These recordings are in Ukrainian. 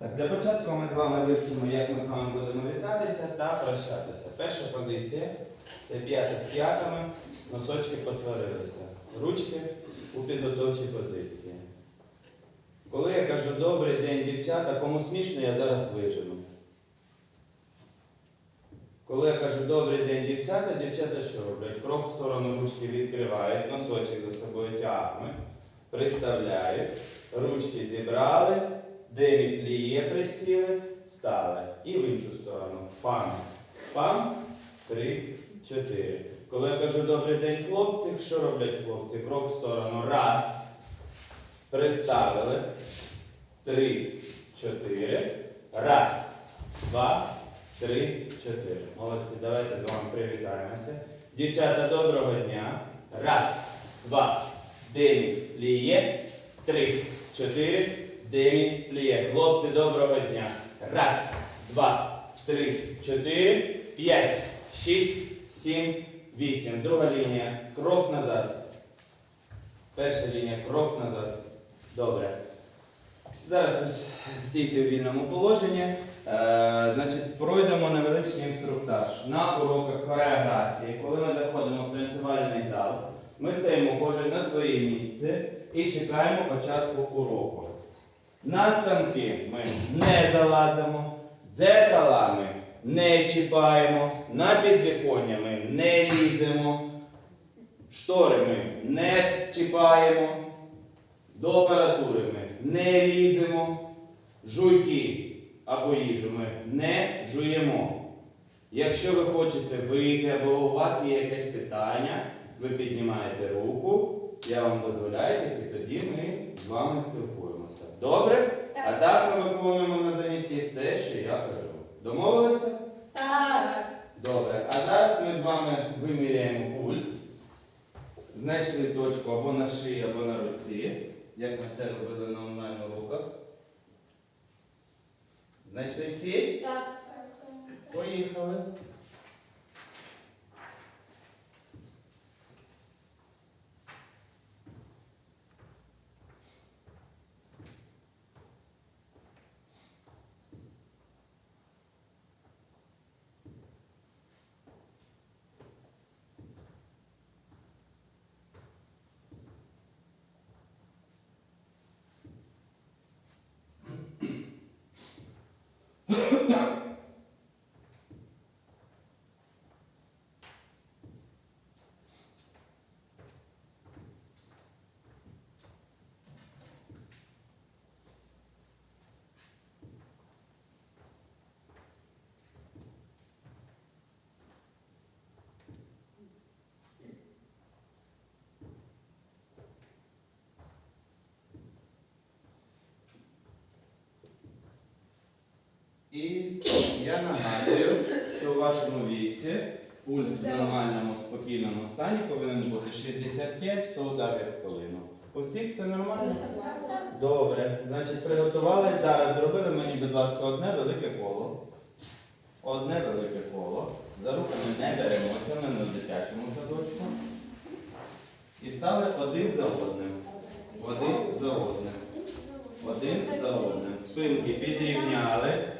Так, для початку ми з вами вивчимо, як ми з вами будемо вітатися та прощатися. Перша позиція це п'ята з п'ятами, носочки посварилися. Ручки у підготовчій позиції. Коли я кажу добрий день, дівчата, кому смішно, я зараз вижену. Коли я кажу добрий день, дівчата, дівчата що роблять? Крок в сторону ручки відкривають, носочок за собою тягнуть, приставляють, ручки зібрали, демі пліє присіли, стали. І в іншу сторону. Пам. Пам. Три, чотири. Коли я кажу добрий день, хлопці, що роблять хлопці? Крок в сторону. Раз. Приставили. Три, чотири. Раз, два, три, чотири. Молодці, давайте з вами привітаємося. Дівчата, доброго дня. Раз, два, демі пліє. Три, чотири, демі пліє. Хлопці, доброго дня. Раз, два, три, чотири, п'ять, шість, сім, вісім. Друга лінія. Крок назад. Перша лінія. Крок назад. Добре. Зараз стійте в вільному положенні. Е, значить, пройдемо невеличкий інструктаж. На уроках хореографії, коли ми заходимо в танцювальний зал, ми стаємо кожен на своє місце і чекаємо початку уроку. На станки ми не залазимо, дзеркала ми не чіпаємо, на підвіконня ми не ліземо, штори ми не чіпаємо. До апаратури ми не ліземо, жуйки або їжу ми не жуємо. Якщо ви хочете вийти або у вас є якесь питання, ви піднімаєте руку, я вам дозволяю, тільки тоді ми з вами спілкуємося. Добре? А так ми виконуємо на занятті все, що я кажу. Домовилися? Так. Добре. А зараз ми з вами виміряємо пульс. Знайшли точку або на шиї, або на руці, як ми це робили на онлайн уроках. Знайшли всі? Так. Поїхали. І я нагадую, що у вашому віці пульс в нормальному спокійному стані повинен бути 65-100 ударів в хвилину. У всіх все нормально? Добре. Значить, приготувались. Зараз зробили мені, будь ласка, одне велике коло. Одне велике коло. За руками не беремося, ми в дитячому садочку. І стали один за одним. Один за одним. Один за одним. Спинки підрівняли.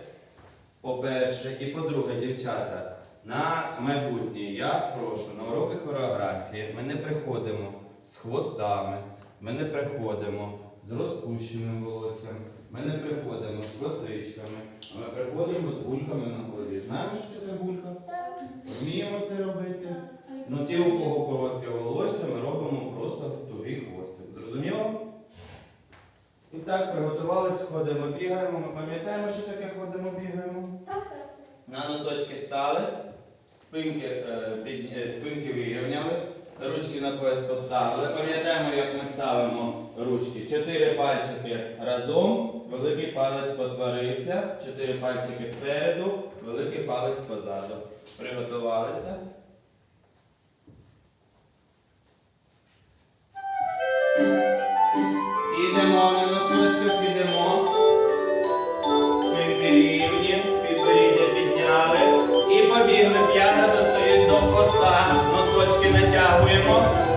По-перше, і по-друге, дівчата, на майбутнє я прошу на уроки хореографії ми не приходимо з хвостами, ми не приходимо з розпущеним волоссям, ми не приходимо з косичками, а ми приходимо з бульками на голові. Знаємо, що таке булька? Вміємо це робити. Ну ті, у кого коротке волосся, ми робимо просто тугий хвостик. Зрозуміло? І так, приготувались, ходимо, бігаємо. Ми пам'ятаємо, що таке ходимо, бігаємо. На носочки стали, спинки, е, під, е, спинки вирівняли, ручки на пояс поставили. Пам'ятаємо, як ми ставимо ручки. Чотири пальчики разом, великий палець посварився, чотири пальчики спереду, великий палець позаду. Приготувалися. Хвоста. Носочки натягуємо.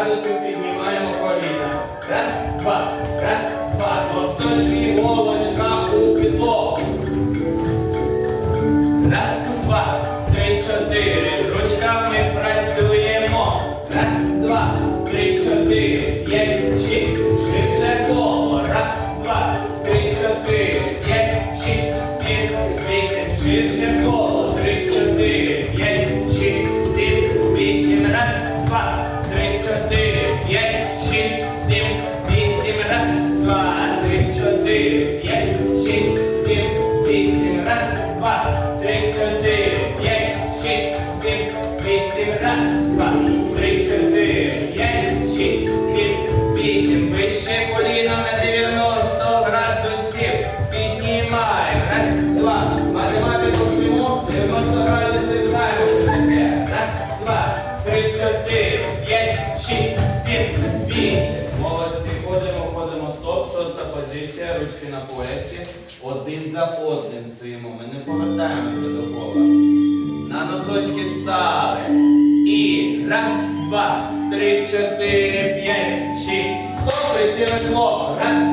радістю піднімаємо коліна. Раз, два, раз, два, Посочуємо голову. Четыре, п'ять, шесть, Стоп, присіли слово. Раз.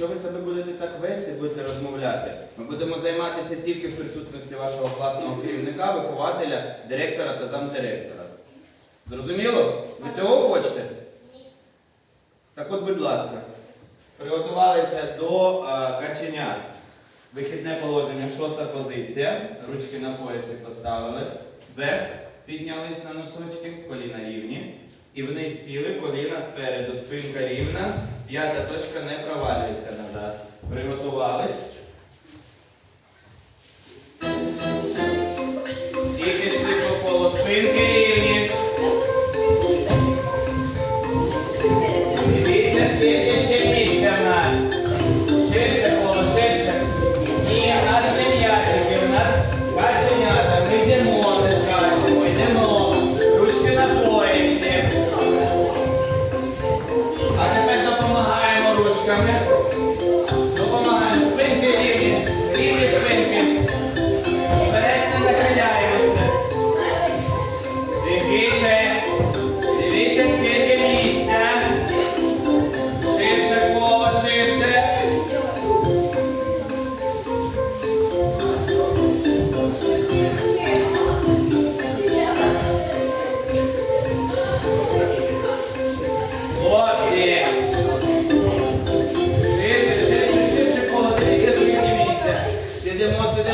Якщо ви себе будете так вести, будете розмовляти, ми будемо займатися тільки в присутності вашого класного керівника, вихователя, директора та замдиректора. Зрозуміло? Ви цього хочете? Так от, будь ласка, приготувалися до е, каченят. Вихідне положення, шоста позиція. Ручки на поясі поставили. Вверх піднялись на носочки, коліна рівні. І вниз сіли, коліна спереду, спинка рівна. П'ята точка не провалюється назад. Приготувались.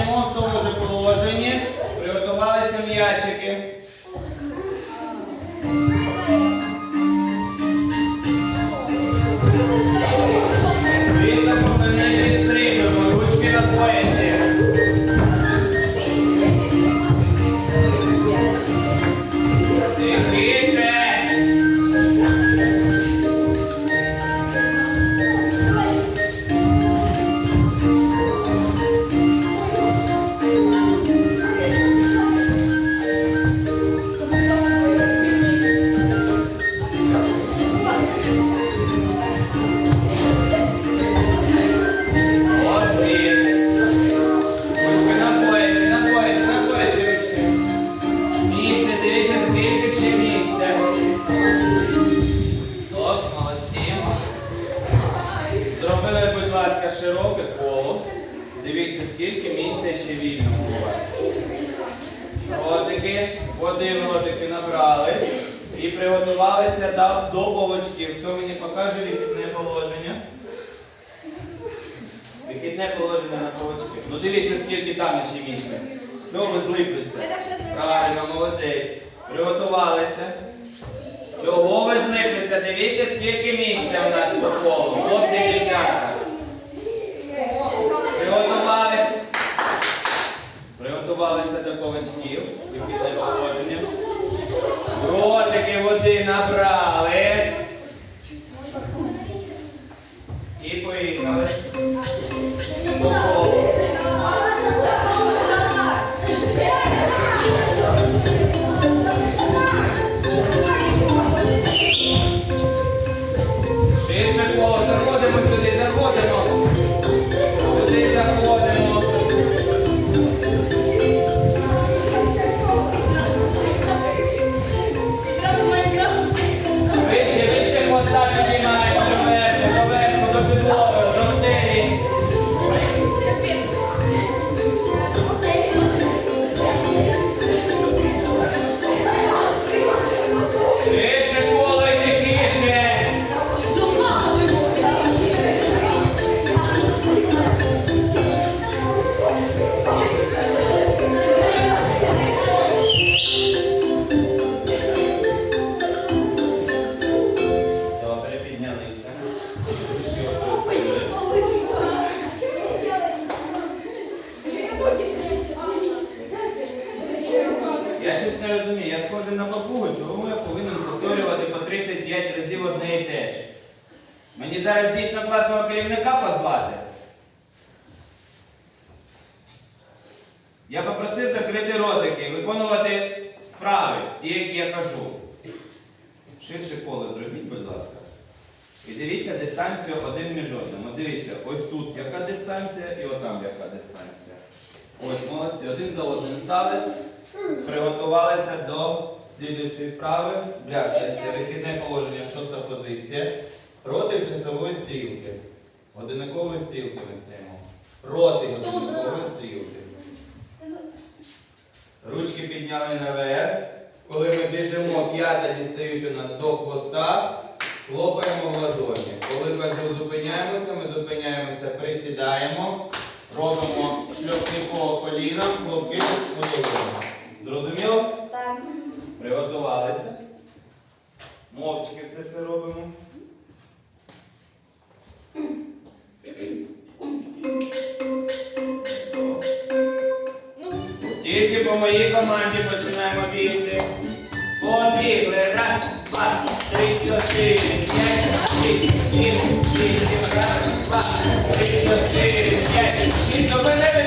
Сидимо в тому же положенні. Приготувалися м'ячики. Ну дивіться, скільки там ще місця. Чого ви злиплися? Правильно, молодець. Приготувалися. Чого ви злиплися? Дивіться, скільки місця в нас по колу. Хлопці і дівчатка. Приготувалися. Приготувалися до повочків. Вихідне положення. Ротики води набрали. Я попросив закрити ротики виконувати справи, ті, які я кажу. Ширше коло зробіть, будь ласка. І дивіться дистанцію один між одним. От дивіться, ось тут яка дистанція і отам яка дистанція. Ось молодці. Один за одним стали, приготувалися до слідуючої вправи. Брязкальське вихідне положення, шоста позиція. Проти часової стрілки. Годинникової стрілки ми стоїмо. Проти годинникової стрілки. Ручки підняли наверх. Коли ми біжимо, п'ята дістають у нас до хвоста, хлопаємо в ладоні. Коли кажу зупиняємося, ми зупиняємося, присідаємо, робимо шльопки по колінам, хлопки головою. Зрозуміло? Так. Приготувалися. Мовчки все це робимо. По моїй команді починаємо бігти. Побігли. Раз, два, три, чотири, п'ять, шість, сім, вісім. Раз, два, три, чотири, п'ять, шість. Зупинились